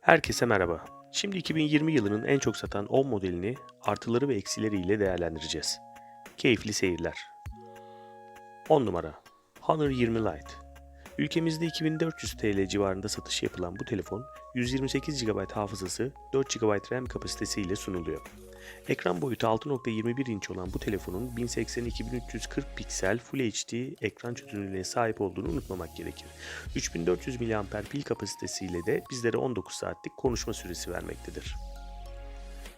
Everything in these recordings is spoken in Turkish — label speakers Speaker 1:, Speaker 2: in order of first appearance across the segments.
Speaker 1: Herkese merhaba. Şimdi 2020 yılının en çok satan 10 modelini artıları ve eksileriyle değerlendireceğiz. Keyifli seyirler. 10 numara Honor 20 Lite. Ülkemizde 2400 TL civarında satışı yapılan bu telefon 128 GB hafızası, 4 GB RAM kapasitesiyle sunuluyor. Ekran boyutu 6.21 inç olan bu telefonun 1080-2340 piksel Full HD ekran çözünürlüğüne sahip olduğunu unutmamak gerekir. 3400 mAh pil kapasitesiyle de bizlere 19 saatlik konuşma süresi vermektedir.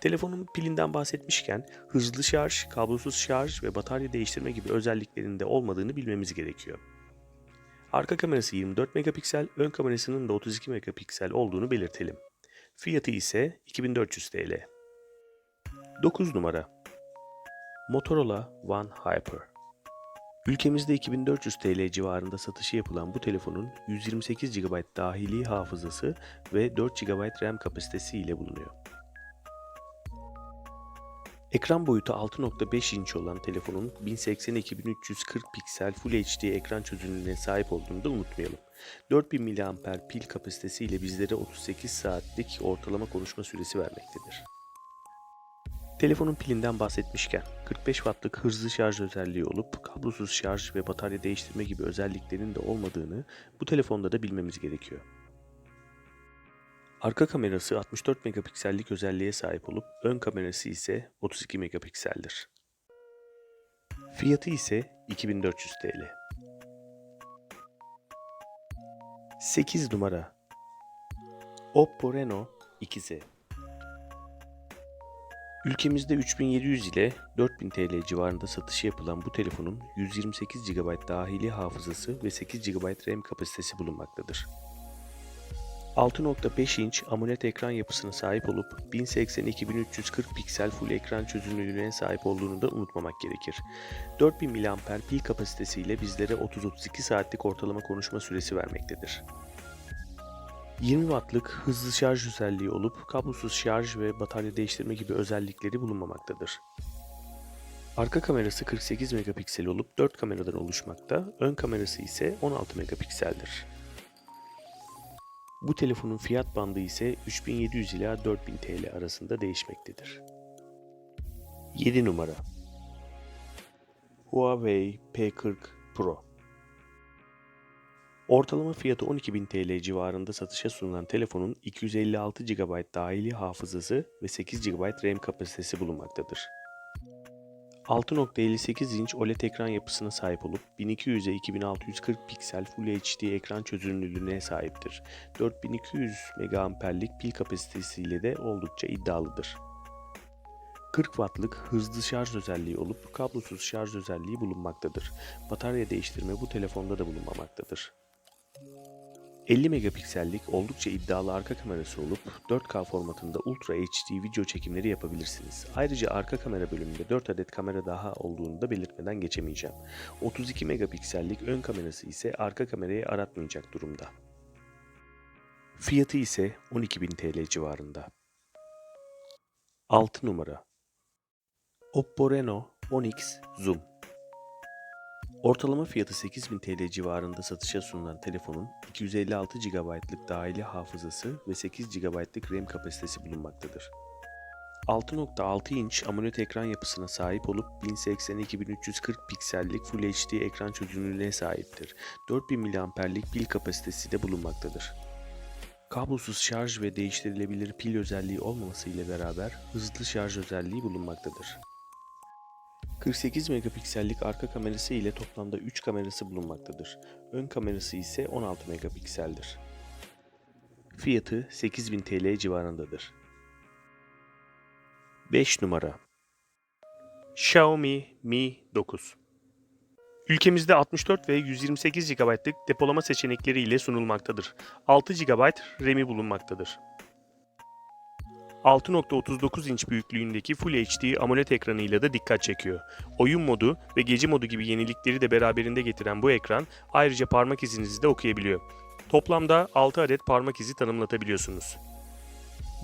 Speaker 1: Telefonun pilinden bahsetmişken hızlı şarj, kablosuz şarj ve batarya değiştirme gibi özelliklerinde olmadığını bilmemiz gerekiyor. Arka kamerası 24 megapiksel, ön kamerasının da 32 megapiksel olduğunu belirtelim. Fiyatı ise 2400 TL. 9 numara Motorola One Hyper Ülkemizde 2400 TL civarında satışı yapılan bu telefonun 128 GB dahili hafızası ve 4 GB RAM kapasitesi ile bulunuyor. Ekran boyutu 6.5 inç olan telefonun 1080-2340 piksel Full HD ekran çözünürlüğüne sahip olduğunu da unutmayalım. 4000 mAh pil kapasitesi ile bizlere 38 saatlik ortalama konuşma süresi vermektedir. Telefonun pilinden bahsetmişken 45 wattlık hızlı şarj özelliği olup kablosuz şarj ve batarya değiştirme gibi özelliklerinin de olmadığını bu telefonda da bilmemiz gerekiyor. Arka kamerası 64 megapiksellik özelliğe sahip olup ön kamerası ise 32 megapikseldir. Fiyatı ise 2400 TL. 8 numara Oppo Reno 2Z Ülkemizde 3700 ile 4000 TL civarında satışı yapılan bu telefonun 128 GB dahili hafızası ve 8 GB RAM kapasitesi bulunmaktadır. 6.5 inç AMOLED ekran yapısına sahip olup 1080-2340 piksel full ekran çözünürlüğüne sahip olduğunu da unutmamak gerekir. 4000 mAh pil kapasitesiyle bizlere 30-32 saatlik ortalama konuşma süresi vermektedir. 20 wattlık hızlı şarj özelliği olup kablosuz şarj ve batarya değiştirme gibi özellikleri bulunmamaktadır. Arka kamerası 48 megapiksel olup 4 kameradan oluşmakta, ön kamerası ise 16 megapikseldir. Bu telefonun fiyat bandı ise 3700 ila 4000 TL arasında değişmektedir. 7 numara Huawei P40 Pro Ortalama fiyatı 12.000 TL civarında satışa sunulan telefonun 256 GB dahili hafızası ve 8 GB RAM kapasitesi bulunmaktadır. 6.58 inç OLED ekran yapısına sahip olup 1200'e 2640 piksel Full HD ekran çözünürlüğüne sahiptir. 4200 mAh'lik pil kapasitesiyle de oldukça iddialıdır. 40 wattlık hızlı şarj özelliği olup kablosuz şarj özelliği bulunmaktadır. Batarya değiştirme bu telefonda da bulunmamaktadır. 50 megapiksellik oldukça iddialı arka kamerası olup 4K formatında Ultra HD video çekimleri yapabilirsiniz. Ayrıca arka kamera bölümünde 4 adet kamera daha olduğunu da belirtmeden geçemeyeceğim. 32 megapiksellik ön kamerası ise arka kamerayı aratmayacak durumda. Fiyatı ise 12.000 TL civarında. 6 numara Oppo Reno 10X Zoom Ortalama fiyatı 8000 TL civarında satışa sunulan telefonun 256 GB'lık dahili hafızası ve 8 GB'lık RAM kapasitesi bulunmaktadır. 6.6 inç AMOLED ekran yapısına sahip olup 1080-2340 piksellik Full HD ekran çözünürlüğüne sahiptir. 4000 mAh'lik pil kapasitesi de bulunmaktadır. Kablosuz şarj ve değiştirilebilir pil özelliği olmaması ile beraber hızlı şarj özelliği bulunmaktadır. 48 megapiksellik arka kamerası ile toplamda 3 kamerası bulunmaktadır. Ön kamerası ise 16 megapikseldir. Fiyatı 8000 TL civarındadır. 5 numara Xiaomi Mi 9 Ülkemizde 64 ve 128 GB'lık depolama seçenekleri ile sunulmaktadır. 6 GB RAM'i bulunmaktadır. 6.39 inç büyüklüğündeki Full HD AMOLED ekranıyla da dikkat çekiyor. Oyun modu ve gece modu gibi yenilikleri de beraberinde getiren bu ekran ayrıca parmak izinizi de okuyabiliyor. Toplamda 6 adet parmak izi tanımlatabiliyorsunuz.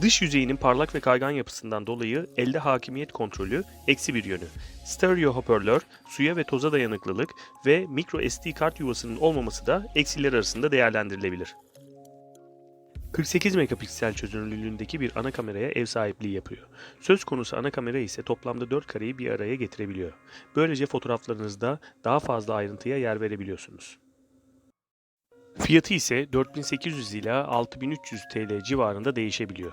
Speaker 1: Dış yüzeyinin parlak ve kaygan yapısından dolayı elde hakimiyet kontrolü eksi bir yönü. Stereo hoparlör, suya ve toza dayanıklılık ve micro SD kart yuvasının olmaması da eksiler arasında değerlendirilebilir. 48 megapiksel çözünürlüğündeki bir ana kameraya ev sahipliği yapıyor. Söz konusu ana kamera ise toplamda 4 kareyi bir araya getirebiliyor. Böylece fotoğraflarınızda daha fazla ayrıntıya yer verebiliyorsunuz. Fiyatı ise 4800 ila 6300 TL civarında değişebiliyor.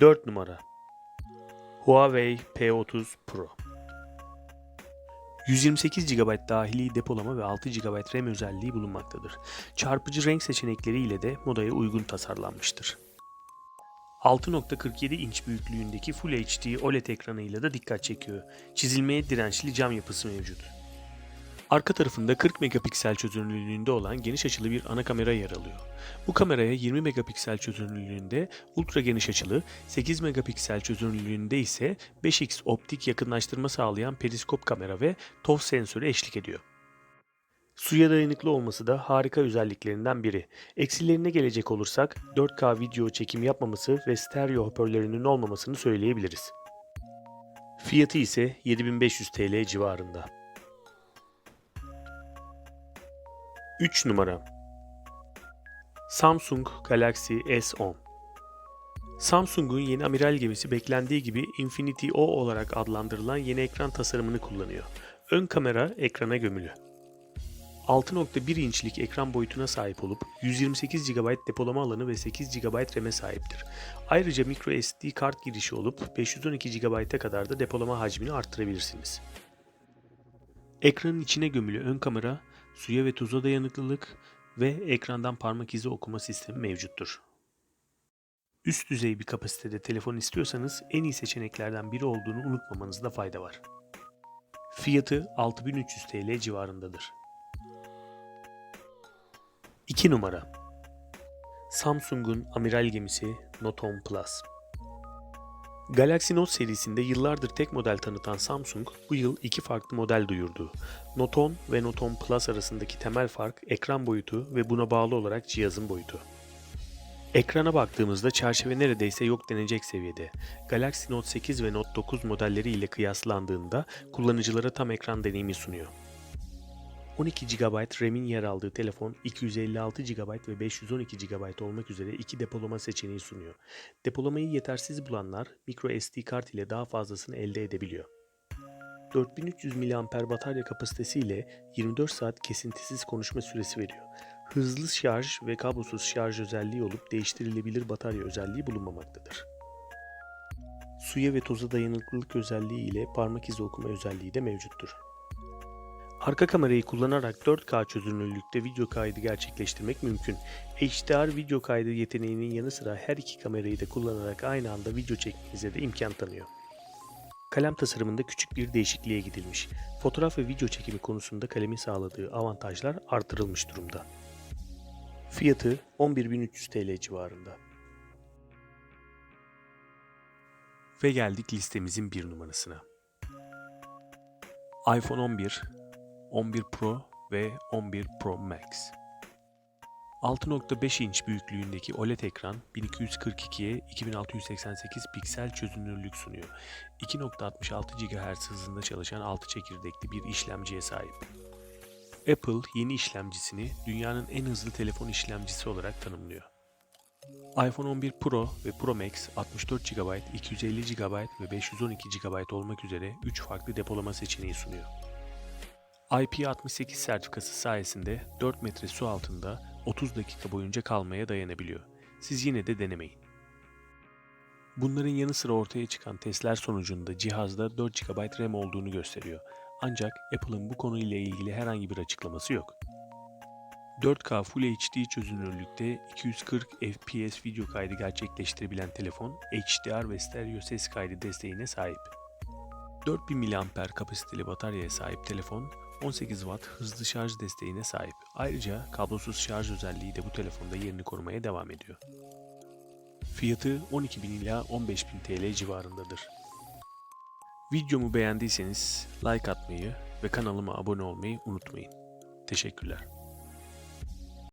Speaker 1: 4 numara Huawei P30 Pro 128 GB dahili depolama ve 6 GB RAM özelliği bulunmaktadır. Çarpıcı renk seçenekleri ile de modaya uygun tasarlanmıştır. 6.47 inç büyüklüğündeki Full HD OLED ekranıyla da dikkat çekiyor. Çizilmeye dirençli cam yapısı mevcut. Arka tarafında 40 megapiksel çözünürlüğünde olan geniş açılı bir ana kamera yer alıyor. Bu kameraya 20 megapiksel çözünürlüğünde ultra geniş açılı, 8 megapiksel çözünürlüğünde ise 5x optik yakınlaştırma sağlayan periskop kamera ve TOF sensörü eşlik ediyor. Suya dayanıklı olması da harika özelliklerinden biri. Eksilerine gelecek olursak 4K video çekim yapmaması ve stereo hoparlörünün olmamasını söyleyebiliriz. Fiyatı ise 7500 TL civarında. 3 numara Samsung Galaxy S10 Samsung'un yeni amiral gemisi beklendiği gibi Infinity O olarak adlandırılan yeni ekran tasarımını kullanıyor. Ön kamera ekrana gömülü. 6.1 inçlik ekran boyutuna sahip olup 128 GB depolama alanı ve 8 GB RAM'e sahiptir. Ayrıca microSD kart girişi olup 512 GB'a kadar da depolama hacmini arttırabilirsiniz. Ekranın içine gömülü ön kamera, suya ve tuza dayanıklılık ve ekrandan parmak izi okuma sistemi mevcuttur. Üst düzey bir kapasitede telefon istiyorsanız en iyi seçeneklerden biri olduğunu unutmamanızda fayda var. Fiyatı 6300 TL civarındadır. 2 numara Samsung'un amiral gemisi Note 10 Plus Galaxy Note serisinde yıllardır tek model tanıtan Samsung bu yıl iki farklı model duyurdu. Note 10 ve Note 10 Plus arasındaki temel fark ekran boyutu ve buna bağlı olarak cihazın boyutu. Ekrana baktığımızda çerçeve neredeyse yok denecek seviyede. Galaxy Note 8 ve Note 9 modelleri ile kıyaslandığında kullanıcılara tam ekran deneyimi sunuyor. 12 GB RAM'in yer aldığı telefon 256 GB ve 512 GB olmak üzere iki depolama seçeneği sunuyor. Depolamayı yetersiz bulanlar microSD kart ile daha fazlasını elde edebiliyor. 4300 mAh batarya kapasitesi ile 24 saat kesintisiz konuşma süresi veriyor. Hızlı şarj ve kablosuz şarj özelliği olup değiştirilebilir batarya özelliği bulunmamaktadır. Suya ve toza dayanıklılık özelliği ile parmak izi okuma özelliği de mevcuttur. Arka kamerayı kullanarak 4K çözünürlükte video kaydı gerçekleştirmek mümkün. HDR video kaydı yeteneğinin yanı sıra her iki kamerayı da kullanarak aynı anda video çekmenize de imkan tanıyor. Kalem tasarımında küçük bir değişikliğe gidilmiş. Fotoğraf ve video çekimi konusunda kalemin sağladığı avantajlar artırılmış durumda. Fiyatı 11.300 TL civarında. Ve geldik listemizin bir numarasına. iPhone 11, 11 Pro ve 11 Pro Max. 6.5 inç büyüklüğündeki OLED ekran 1242'ye 2688 piksel çözünürlük sunuyor. 2.66 GHz hızında çalışan 6 çekirdekli bir işlemciye sahip. Apple yeni işlemcisini dünyanın en hızlı telefon işlemcisi olarak tanımlıyor. iPhone 11 Pro ve Pro Max 64 GB, 250 GB ve 512 GB olmak üzere 3 farklı depolama seçeneği sunuyor. IP68 sertifikası sayesinde 4 metre su altında 30 dakika boyunca kalmaya dayanabiliyor. Siz yine de denemeyin. Bunların yanı sıra ortaya çıkan testler sonucunda cihazda 4 GB RAM olduğunu gösteriyor. Ancak Apple'ın bu konuyla ilgili herhangi bir açıklaması yok. 4K Full HD çözünürlükte 240 FPS video kaydı gerçekleştirebilen telefon HDR ve stereo ses kaydı desteğine sahip. 4000 mAh kapasiteli bataryaya sahip telefon 18 Watt hızlı şarj desteğine sahip. Ayrıca kablosuz şarj özelliği de bu telefonda yerini korumaya devam ediyor. Fiyatı 12.000 ila 15.000 TL civarındadır. Videomu beğendiyseniz like atmayı ve kanalıma abone olmayı unutmayın. Teşekkürler.